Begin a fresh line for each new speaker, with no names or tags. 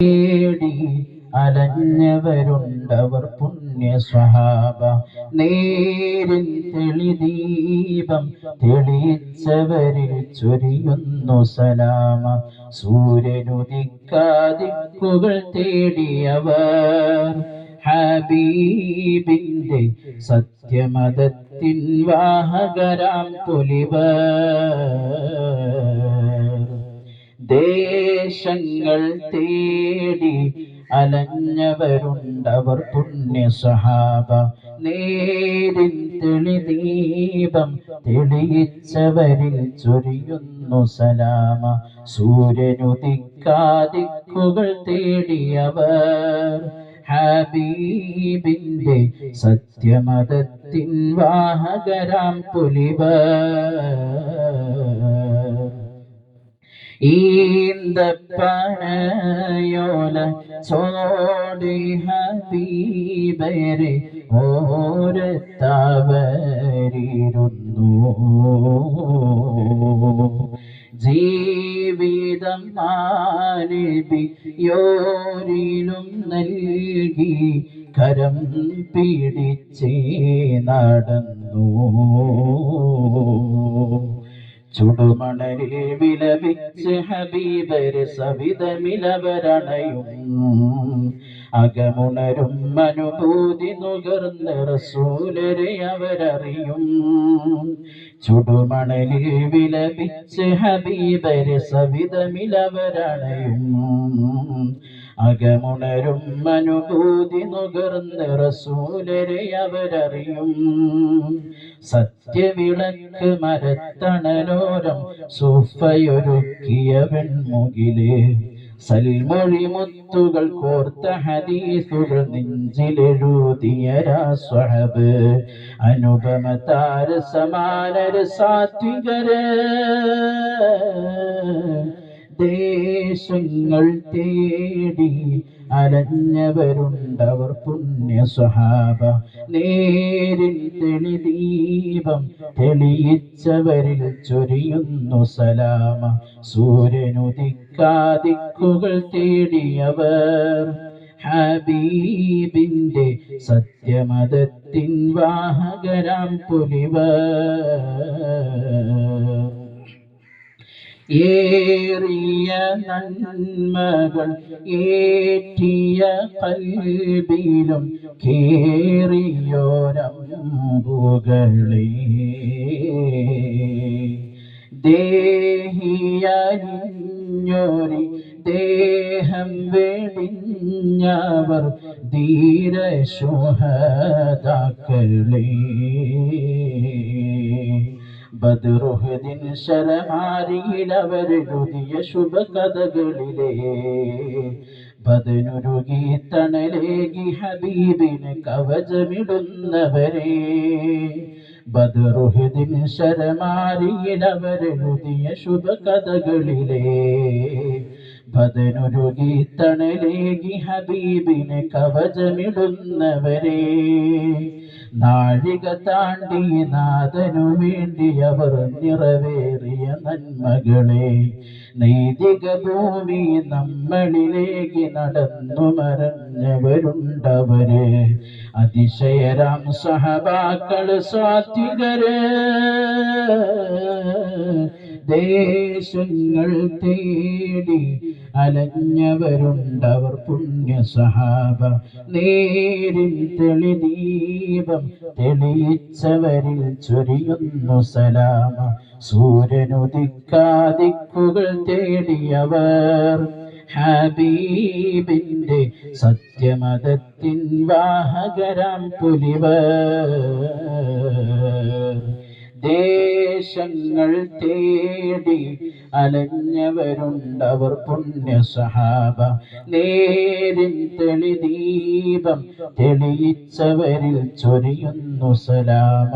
തേടി അലഞ്ഞവരുണ്ടവർ പുണ്യ സ്വഹാബ നേരിൽ തെളിദീപം തെളിയിച്ചവരിൽ ചൊരിയുന്നു സലാമ. സൂര്യനുദിക്കാതിക്കുകൾ തേടിയവർ ഹബീബിന്റെ സത്യമതത്തിൻ വാഹകരാം പുലിവർ. ദേശങ്ങൾ തേടി അലഞ്ഞവരുണ്ടവർ പുണ്യ സഹാബ നേരിൽ തെളിദീപം തെളിയിച്ചവരിൽ ചൊരിയുന്നു സലാമ. സൂര്യനുദിക്കാതിക്കുകൾ തേടിയവർ. ഹബീബിന്റെ സത്യമതത്തിൻ വാഹകരാം പുലിവർ. ഈന്തപ്പനയോല ചോടി ഹബീബരെ ഓരത്തവരിരുന്നു. ജീവിതം മാനബിയോരിലും നൽകി കരം പിടിച്ചേ നടന്നു. ചുടുമണലിൽ വിലപിച്ച് ഹബീബര് സവിതമിലവരണയും അകമുണരും അനുഭൂതി നുകർന്ന് റസൂലരെ അവരറിയും. ചുടുമണലിൽ വിലപിച്ച് ഹബീബര് സവിതമിലവരണയും അകമുണരും അനുഭൂതി നുകർന്ന് റസൂലരെ അവരറിയും. സത്യവിളക്ക് മരത്തണലോരം സൂഫയൊരുക്കിയ വെൺമുകിൽ. സൽമൊഴി മുത്തുകൾ കോർത്ത ഹദീസുകൾ നെഞ്ചിലെഴുതിയ രാസ്വഹബ്. അനുപമ താര സമാനര സാത്വികര് ദേശങ്ങൾ തേടി അലഞ്ഞവരുണ്ടവർ പുണ്യ സ്വഹാബ നേരിൽ തെളിദീപം തെളിയിച്ചവരിൽ ചൊരിയുന്നു സലാമ. സൂര്യനുദിക്കാതിക്കുകൾ തേടിയവർ ഹബീബിന്റെ സത്യമതത്തിൻ വാഹകരാം പുലിവർ. ഏറിയ നന്മകൾ ഏറ്റിയ കൽബിലും കേറിയോരമ്പുകളെ. ദേഹിയലിഞ്ഞൊരി ദേഹം വെടിഞ്ഞവർ ധീരശോഹതാക്കളേ ബദറുഹദിൻ ശരമാരിയിലവരെഴുതിയ ശുഭകഥകളിലേ. ബദനുരുകി തണലേകി ഹബീബിന് കവചമിടുന്നവരെ. ബദറുഹദിൻ ശരമാരിയിലവരെഴുതിയ ശുഭകഥകളിലെ. ബദനുരുകി തണലേകി ഹബീബിന് കവചമിടുന്നവരെ. നാഴിക താണ്ടി നാഥനു വേണ്ടി അവർ നിറവേറിയ നന്മകളെ. നൈതിക ഭൂമി നമ്മളിലേക്ക് നടന്നു മറഞ്ഞവരുണ്ടവര് അതിശയരാം സഹബാക്കൾ സ്വാത്വികര് ദേശങ്ങൾ തേടി അലഞ്ഞവരുണ്ടവർ പുണ്യ സഹാബ നേരിൽ തെളിദീപം തെളിയിച്ചവരിൽ ചൊരിയുന്നു സലാമ. സൂര്യനുദിക്കാതിക്കുകൾ തേടിയവർ ഹബീബിന്റെ സത്യമതത്തിൻ വാഹകരാം പുലിവർ. ദേശങ്ങൾ തേടി അലഞ്ഞവരുണ്ടവർ പുണ്യ സഹാബ നേരിൽ തെളിദീപം തെളിയിച്ചവരിൽ ചൊരിയുന്നു സലാമ.